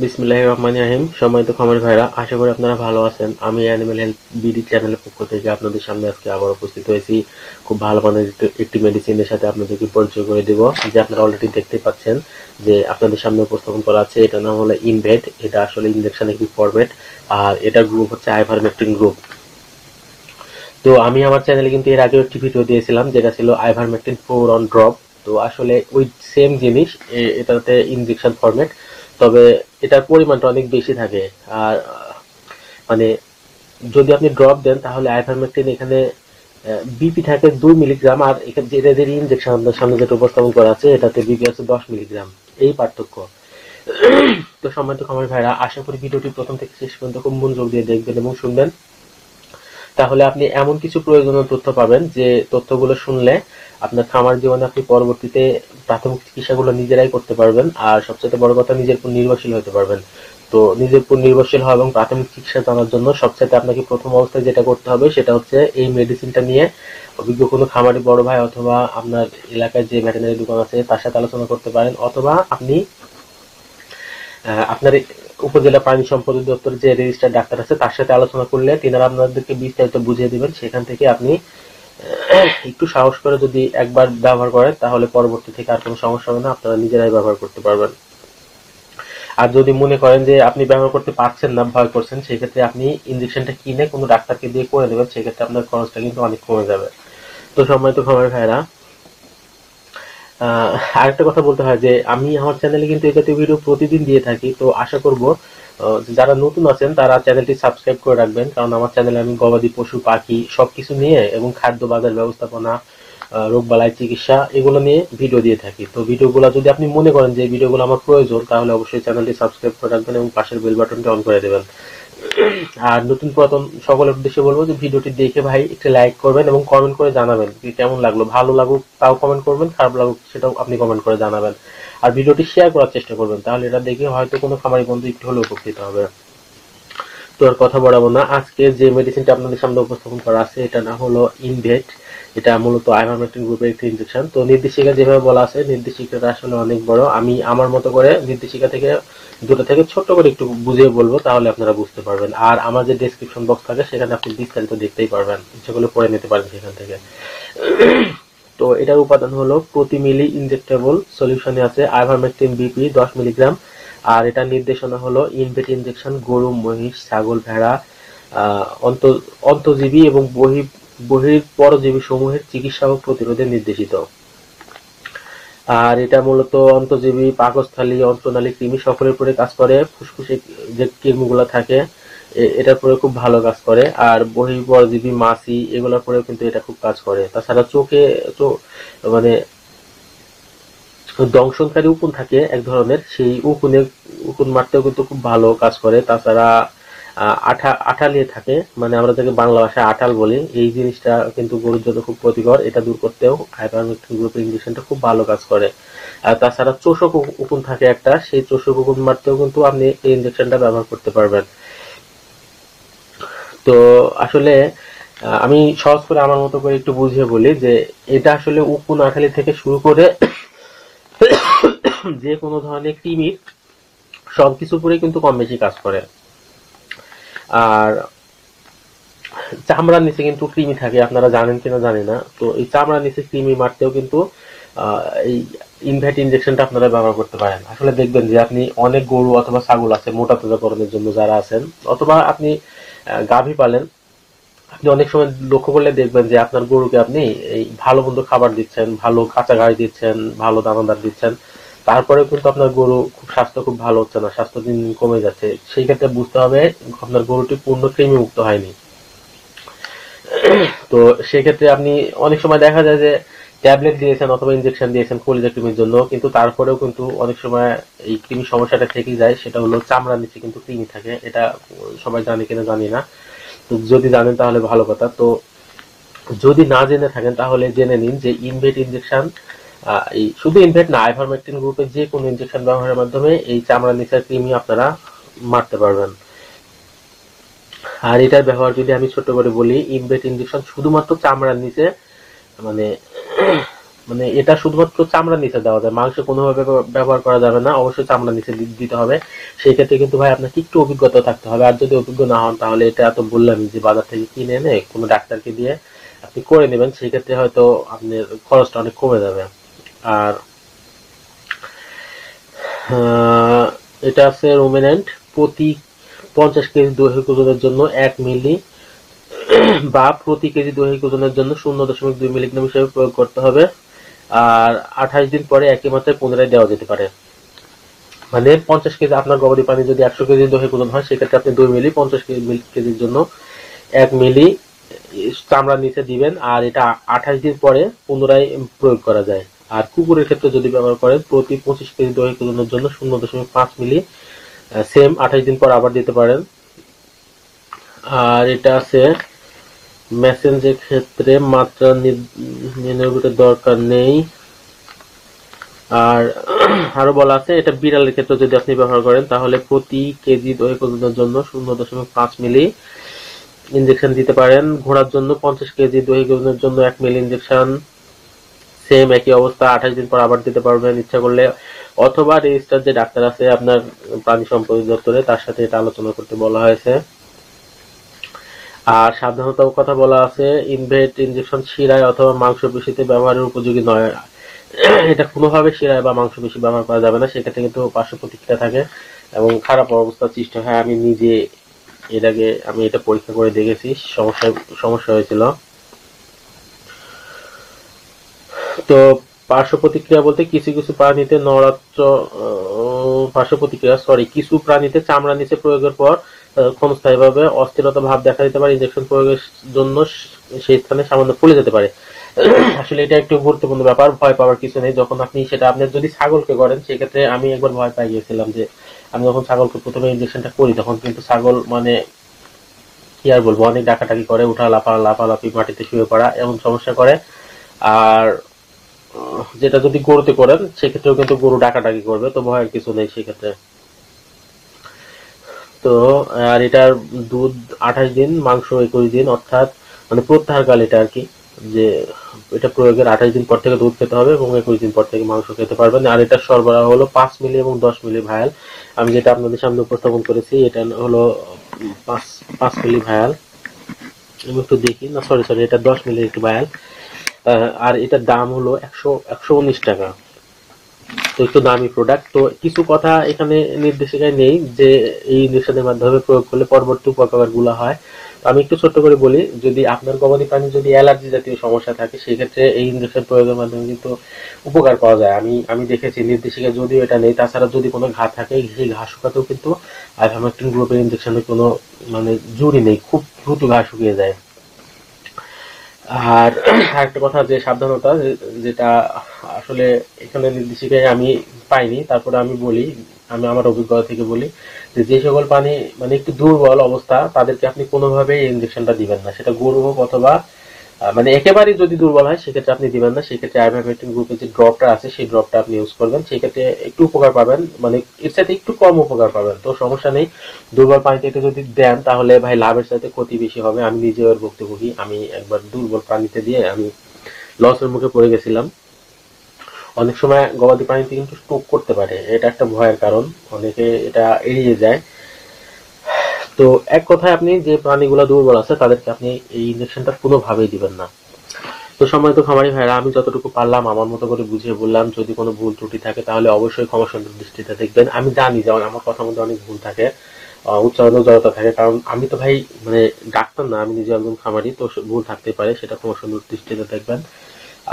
বিসমুল্লাহ রহমান রাহিম। সম্মানিত খামার ভাইরা, আশা করি আপনারা ভালো আছেন। আমি অ্যানিমেল হেলথ বিডি চ্যানেলের পক্ষ থেকে আপনাদের সামনে আজকে আবার উপস্থিত হয়েছি। খুব ভালো মানের একটি- মেডিসিনের সাথে আপনাদেরকে পরিচয় করে দেব। যে আপনারা অলরেডি দেখতে পাচ্ছেন যে আপনাদের সামনে উপস্থাপন করা আছে এটা নাম হলো ইনভেট এটা আসলে ইনজেকশন একটি ফরম্যাট আর এটার গ্রুপ হচ্ছে আইভারমেকটিন গ্রুপ তো আমি আমার চ্যানেলে কিন্তু এর আগেও একটি ভিডিও দিয়েছিলাম, যেটা ছিল আইভারমেকটিন ফোর অন ড্রপ তো আসলে ওই সেম জিনিস এটাতে ইনজেকশন ফরম্যাট তবে এটার পরিমাণটা অনেক বেশি থাকে। আর মানে যদি আপনি ড্রপ দেন, তাহলে আইফার্মেক্টিন এখানে বিপি থাকে দুই মিলিগ্রাম আর যেটা যে ইনজেকশন আপনার সামনে যেটা উপস্থাপন করা আছে, এটাতে বিপি আছে দশ মিলিগ্রাম এই পার্থক্য। তো সম্মানিত খামার ভাইরা, আশা করি ভিডিওটি প্রথম থেকে শেষ পর্যন্ত খুব মনোযোগ দিয়ে দেখবেন এবং শুনবেন। তাহলে আপনি এমন কিছু প্রয়োজনীয় তথ্য পাবেন যে তথ্যগুলো শুনলে আপনার খামার জীবনে আপনি পরবর্তীতে প্রাথমিক চিকিৎসাগুলো নিজেরাই করতে পারবেন, আর সবচেয়ে বড় কথা নিজের উপর নির্ভরশীল হতে পারবেন। তো নিজের উপর নির্ভরশীল হওয়া এবং প্রাথমিক চিকিৎসা জানার জন্য সবচেয়ে আপনাকে প্রথম অবস্থায় যেটা করতে হবে সেটা হচ্ছে এই মেডিসিনটা নিয়ে অভিজ্ঞ কোনো খামারি বড় ভাই অথবা আপনার এলাকায় যে ভেটেনারি দোকান আছে তার সাথে আলোচনা করতে পারেন, অথবা আপনি আপনার উপজেলা প্রাণী সম্পদ দপ্তর যে রেজিস্টার ডাক্তার আছে, তার সাথে আলোচনা করলে তিনারা আপনাদেরকে বিস্তারিত বুঝিয়ে দেবেন। সেখান থেকে আপনি, একটু সাহস করে যদি একবার ব্যবহার করেন, তাহলে পরবর্তী থেকে আর কোনো সমস্যা হবে না, আপনারা নিজেরাই ব্যবহার করতে পারবেন। আর যদি মনে করেন যে আপনি ব্যবহার করতে পারছেন না, ভয় করছেন, সেক্ষেত্রে আপনি ইনজেকশনটা কিনে কোনো ডাক্তারকে দিয়ে করে দেবেন, সেক্ষেত্রে আপনার খরচটা কিন্তু অনেক কমে যাবে। তো সম্মানিত খামার ভাইরা আরেকটা কথা বলতে হয় যে আমি আমার চ্যানেলে কিন্তু এই জাতীয় ভিডিও প্রতিদিন দিয়ে থাকি তো আশা করব যারা নতুন আছেন তারা চ্যানেলটি সাবস্ক্রাইব করে রাখবেন কারণ আমার চ্যানেলে আমি গবাদি পশু পাখি সবকিছু নিয়ে এবং খাদ্য বাজার ব্যবস্থাপনা আহ, রোগবালাই চিকিৎসা এগুলো নিয়ে ভিডিও দিয়ে থাকি। তো ভিডিওগুলো যদি আপনি মনে করেন যে ভিডিওগুলো আমার প্রয়োজন তাহলে অবশ্যই চ্যানেলটি সাবস্ক্রাইব করে রাখবেন এবং পাশের বেল বাটনটি অন করে দেবেন। আর নতুন পুরাতন সকলের উদ্দেশ্যে বলব যে ভিডিওটি দেখে ভাই একটু লাইক করবেন এবং কমেন্ট করে জানাবেন যে কেমন লাগল, ভালো লাগুক তাও কমেন্ট করবেন, খারাপ লাগুক সেটাও আপনি কমেন্ট করে জানাবেন। আর ভিডিওটি শেয়ার করার চেষ্টা করবেন, তাহলে এটা দেখে হয়তো কোনো খামারি বন্ধু একটু হলেও উপকৃত হবে। তো আর কথা বাড়াবো না, আজকে যে মেডিসিনটা আপনাদের সামনে উপস্থাপন করা আছে, এটা না হলো ইনভেট এটা মূলত আইভারমেকটিন গ্রুপের একটি ইনজেকশন তো নির্দেশিকা যেভাবে বলা আছে, নির্দেশিকাটা আসলে অনেক বড়। আমি আমার মতো করে নির্দেশিকা থেকে দুটো থেকে ছোট্ট করে একটু বুঝিয়ে বলব, তাহলে আপনারা বুঝতে পারবেন। আর আমার যে ডেসক্রিপশন বক্স থাকে, সেখানে আপনি বিস্তারিত দেখতেই পারবেন। সেগুলো পড়ে নিতে পারেন সেখান থেকে। তো এটার উপাদান হলো প্রতি মিলি ইনজেক্টেবল সলিউশনে আছে আইভারমেকটিন বিপি দশ মিলিগ্রাম। আর এটা নির্দেশনা হলো ইনভেট ইনজেকশন গরু, মহিষ, ছাগল, ভেড়া অন্তজীবী এবং বহি বহির পরজীবী সমূহের চিকিৎসা ও প্রতিরোধে নির্দেশিত। আর এটা মূলত অন্তজীবী পাকস্থলী, অন্ত্রনালী, কৃমি সকলের উপরে কাজ করে, ফুসফুসে যে কৃমিগুলো থাকে এটার পরে খুব ভালো কাজ করে। আর বহিঃপরজীবী মাছি, এগুলোর পরেও কিন্তু এটা খুব কাজ করে। তাছাড়া চোখে তো মানে দংশনকারী উকুন থাকে এক ধরনের, সেই উকুনে, উকুন মারতেও কিন্তু খুব ভালো কাজ করে। তাছাড়া আঠা, আঠালিয়ে থাকে। মানে আমরা যাকে বাংলা ভাষায় আঠাল বলি, এই জিনিসটা কিন্তু গরুর জন্য খুব ক্ষতিকর। এটা দূর করতেও হাইপারমেট্রিক গ্রুপের ইঞ্জেকশনটা খুব ভালো কাজ করে। আর তাছাড়া চোষক উকুন থাকে একটা, সেই চোষক উকুন মারতেও কিন্তু আপনি এই ইঞ্জেকশনটা ব্যবহার করতে পারবেন। তো আসলে আমি সহজ করে আমার মতো করে একটু বুঝিয়ে বলি যে, এটা আসলে উকুন আঠালি থেকে শুরু করে যে কোনো ধরনের কৃমির সবকিছু উপরে কিন্তু কম বেশি কাজ করে। আর চামড়ার নিচে কিন্তু কৃমি থাকে, আপনারা জানেন কিনা জানি না। তো এই চামড়ার নিচে কৃমি মারতেও কিন্তু এই ইনভেট ইনজেকশনটা আপনারা ব্যবহার করতে পারেন। আসলে দেখবেন যে আপনি অনেক গরু অথবা ছাগল আছে, মোটা তাজাকরণের জন্য যারা আছেন, অথবা আপনি গাভী পালেন, আপনি অনেক সময় লক্ষ্য করলে দেখবেন যে আপনার গরুকে আপনি এই ভালো মন্দ খাবার দিচ্ছেন, ভালো কাঁচা ঘাস দিচ্ছেন, ভালো দানাদার দিচ্ছেন। তারপরে কিন্তু আপনার গরু খুব স্বাস্থ্য খুব ভালো হচ্ছে না স্বাস্থ্য দিন দিন কমে যাচ্ছে। সেই ক্ষেত্রে বুঝতে হবে আপনার গরুটি পূর্ণ কৃমি মুক্ত হয়নি। তো সেক্ষেত্রে আপনি অনেক সময় দেখা যায় যে ট্যাবলেট দিয়েছেন অথবা ইনজেকশন দিয়েছেন কলিজা কৃমির জন্য, কিন্তু তারপরেও কিন্তু অনেক সময় এই কৃমি সমস্যাটা থেকে যায়। সেটা হলো চামড়ার নিচে কিন্তু কৃমি থাকে, এটা সবাই জানে কিনা জানি না। তো যদি জানেন তাহলে ভালো কথা। তো যদি না জেনে থাকেন তাহলে জেনে নিন যে ইনভেট ইনজেকশন এই শুধু ইনভেট না আইভারমেকটিন গ্রুপের যে কোনো ইনজেকশন ব্যবহারের মাধ্যমে এই চামড়ার নিচের কৃমি আপনারা মারতে পারবেন। আর এটার ব্যবহার যদি আমি ছোট করে বলি ইনভেট ইনজেকশন শুধুমাত্র চামড়ার নিচে মানে মানে এটা শুধুমাত্র চামড়া নিচে দেওয়া যায়। মাংস কোনোভাবে ব্যবহার করা যাবে না, অবশ্যই চামড়া নিচে দিতে হবে। সেই ক্ষেত্রে কিন্তু ভাই আপনাকে একটু অভিজ্ঞতা থাকতে হবে। আর যদি অভিজ্ঞ না হন, তাহলে এটা তো বললামই যে বাজার থেকে কিনে এনে কোনো ডাক্তারকে দিয়ে আপনি করে নেবেন। সেই ক্ষেত্রে হয়তো আপনার খরচটা অনেক কমে যাবে। আর এটা আছে রুমিনেন্ট প্রতি পঞ্চাশ কেজি দৈহিক ওজনের জন্য এক মিলি। বা প্রতি কেজি দৈহিক ওজনের জন্য শূন্য দশমিক দুই মিলিগ্রাম হিসেবে প্রয়োগ করতে হবে। আর আঠাশ দিন পরে একই মাত্রায় পুনরায় দেওয়া যেতে পারে। মানে পঞ্চাশ কেজি আপনার গবাদি পানি যদি একশো কেজি দৈহিক ওজন হয়, সেক্ষেত্রে আপনি দুই মিলি পঞ্চাশ কেজি কেজির জন্য এক মিলি চামড়ার নিচে দিবেন। আর এটা আঠাশ দিন পরে পুনরায় প্রয়োগ করা যায়। আর কুকুরের ক্ষেত্রে যদি ব্যবহার করেন, প্রতি পঁচিশ কেজি দৈহিক ওজনের জন্য শূন্য দশমিক পাঁচ মিলি সেম আঠাশ দিন পর আবার দিতে পারেন। আর এটা আছে মেসেঞ্জের ক্ষেত্রে মাত্রা নির্ণয়ের দরকার নেই। আর আরও বলা আছে, এটা বিড়ালের ক্ষেত্রে যদি আপনি ব্যবহার করেন, তাহলে প্রতি কেজি দৈহিক ওজনের জন্য শূন্য দশমিক পাঁচ মিলি ইঞ্জেকশন দিতে পারেন। ঘোড়ার জন্য পঞ্চাশ কেজি দৈহিক ওজনের জন্য এক মিলি ইনজেকশন সেম একই অবস্থা, আঠাশ দিন পর আবার দিতে পারবেন ইচ্ছা করলে। অথবা রেজিস্টার যে ডাক্তার আছে, আপনার প্রাণী সম্পদ দপ্তরে, তার সাথে এটা আলোচনা করতে বলা হয়েছে। আর সাবধানতার কথা বলা আছে, ইনভেট ইনজেকশন শিরায় অথবা মাংস পেশিতে ব্যবহারের উপযোগী নয়। এটা কোনোভাবে শিরায় বা মাংস পেশি ব্যবহার করা যাবে না, সেক্ষেত্রে কিন্তু পার্শ্ব প্রতিক্রিয়া থাকে এবং খারাপ অবস্থা সৃষ্টি হয়। আমি নিজে এর আগে আমি এটা পরীক্ষা করে দেখেছি, সমস্যা সমস্যা হয়েছিল। তো পার্শ্ব প্রতিক্রিয়া বলতে কিছু কিছু প্রাণীতে আহ, পার্শ্ব প্রতিক্রিয়া সরি কিছু প্রাণীতে চামড়া নিচে প্রয়োগের পর ক্ষণস্থায়ীভাবে অস্থিরতা ভাব দেখা দিতে পারে ইনজেকশন প্রয়োগের জন্য সেই স্থানে সামান্য ফুলে যেতে পারে। আসলে এটা একটু গুরুত্বপূর্ণ ব্যাপার ভয় পাওয়ার কিছু নেই। যখন আপনি সেটা আপনি যদি ছাগলকে করেন সেক্ষেত্রে আমি একবার ভয় পাই গিয়েছিলাম যে আমি যখন ছাগলকে প্রথমে ইনজেকশনটা করি তখন কিন্তু ছাগল মানে কি আর বলব অনেক ডাকাটাকি করে উঠা লাফা লাফালাফি মাটিতে শুয়ে পড়া এমন সমস্যা করে। আর যেটা যদি গরুতে করেন, সেক্ষেত্রেও কিন্তু গরু ডাকাডাকি করবে, তো ভয়ের কিছু নেই সেক্ষেত্রে। তো, আর এটার দুধ আঠাশ দিন, মাংস একুশ দিন, অর্থাৎ মানে প্রত্যাহারকাল এটা আর কি, যে এটা প্রয়োগের আঠাশ দিন পর থেকে দুধ খেতে হবে এবং একুশ দিন পর থেকে মাংস খেতে পারবেন। আর এটা সরবরাহ হলো পাঁচ মিলি এবং দশ মিলি ভায়াল। আমি যেটা আপনাদের সামনে উপস্থাপন করেছি, এটা হলো পাঁচ পাঁচ মিলি ভায়াল। আমি একটু দেখি, না সরি সরি এটা দশ মিলি একটি ভায়াল। আর এটার দাম হলো একশো একশো উনিশ টাকা। তো একটু দামি প্রোডাক্ট তো কিছু কথা এখানে নির্দেশিকায় নেই যে এই ইঞ্জেকশনের মাধ্যমে প্রয়োগ করলে পরবর্তী উপকারগুলা হয়। তো আমি একটু ছোট্ট করে বলি, যদি আপনার গবাদি প্রাণী যদি অ্যালার্জি জাতীয় সমস্যা থাকে, সেক্ষেত্রে এই ইঞ্জেকশন প্রয়োগের মাধ্যমে কিন্তু উপকার পাওয়া যায়। আমি আমি দেখেছি নির্দেশিকা যদিও এটা নেই, তাছাড়া যদি কোনো ঘা থাকে, সেই ঘা শুকাতেও কিন্তু আইভামেকটিন গ্রুপের ইঞ্জেকশনের কোনো মানে জুড়ি নেই, খুব দ্রুত ঘা শুকিয়ে যায়। আর একটা কথা, যে সাবধানতা যেটা আসলে এখানে নির্দেশিকায় আমি পাইনি, তারপরে আমি বলি, আমি আমার অভিজ্ঞতা থেকে বলি, যে যে সকল পানি মানে একটু দুর্বল অবস্থা, তাদেরকে আপনি কোনোভাবেই ইঞ্জেকশনটা দিবেন না। সেটা গরু হোক অথবা মানে একেবারেই যদি দুর্বল হয়, সেক্ষেত্রে আপনি দিবেন না। সেক্ষেত্রে আইভারমেকটিন গ্রুপের যে ড্রপটা আছে, সেই ড্রপটা আপনি ইউজ করবেন। সেক্ষেত্রে একটু উপকার পাবেন। মানে এর সাথে একটু কম উপকার পাবেন। তো সমস্যা নেই। দুর্বল পানিতে এটা যদি দেন, তাহলে ভাই লাভের সাথে ক্ষতি বেশি হবে। আমি নিজেও এর ভুক্তভোগী। আমি একবার দুর্বল পানিতে দিয়ে আমি লসের মুখে পড়ে গেছিলাম। অনেক সময় গবাদি পানিতে কিন্তু স্টোক করতে পারে। এটা একটা ভয়ের কারণ। অনেকে এটা এড়িয়ে যায়। তো এক কথায় আপনি যে প্রাণীগুলো দুর্বল আছে তাদেরকে আপনি এই ইঞ্জেকশনটা কোনোভাবেই দিবেন না। তো সময় তো খামারি ভাইরা আমি যতটুকু পারলাম আমার মতো করে বুঝিয়ে বললাম যদি কোনো ভুল ত্রুটি থাকে তাহলে অবশ্যই ক্ষমা সুন্দর দৃষ্টিতে দেখবেন। আমি জানি যে আমার কথার মধ্যে অনেক ভুল থাকে আহ, উচ্চারণেও জড়তা থাকে কারণ আমি তো ভাই মানে ডাক্তার না আমি নিজে একজন খামারি তো ভুল থাকতে পারে সেটা ক্ষমা সুন্দর দৃষ্টিতে দেখবেন।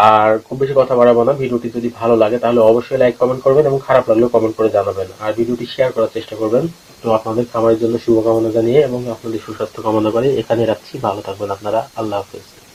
আর খুব বেশি কথা বাড়াবো না ভিডিওটি যদি ভালো লাগে তাহলে অবশ্যই লাইক কমেন্ট করবেন এবং খারাপ লাগলেও কমেন্ট করে জানাবেন। আর ভিডিওটি শেয়ার করার চেষ্টা করবেন। তো আপনাদের খাবারের জন্য শুভকামনা জানিয়ে এবং আপনাদের সুস্বাস্থ্য কামনা করে এখানে রাখছি। ভালো থাকবেন আপনারা। আল্লাহ হাফেজ।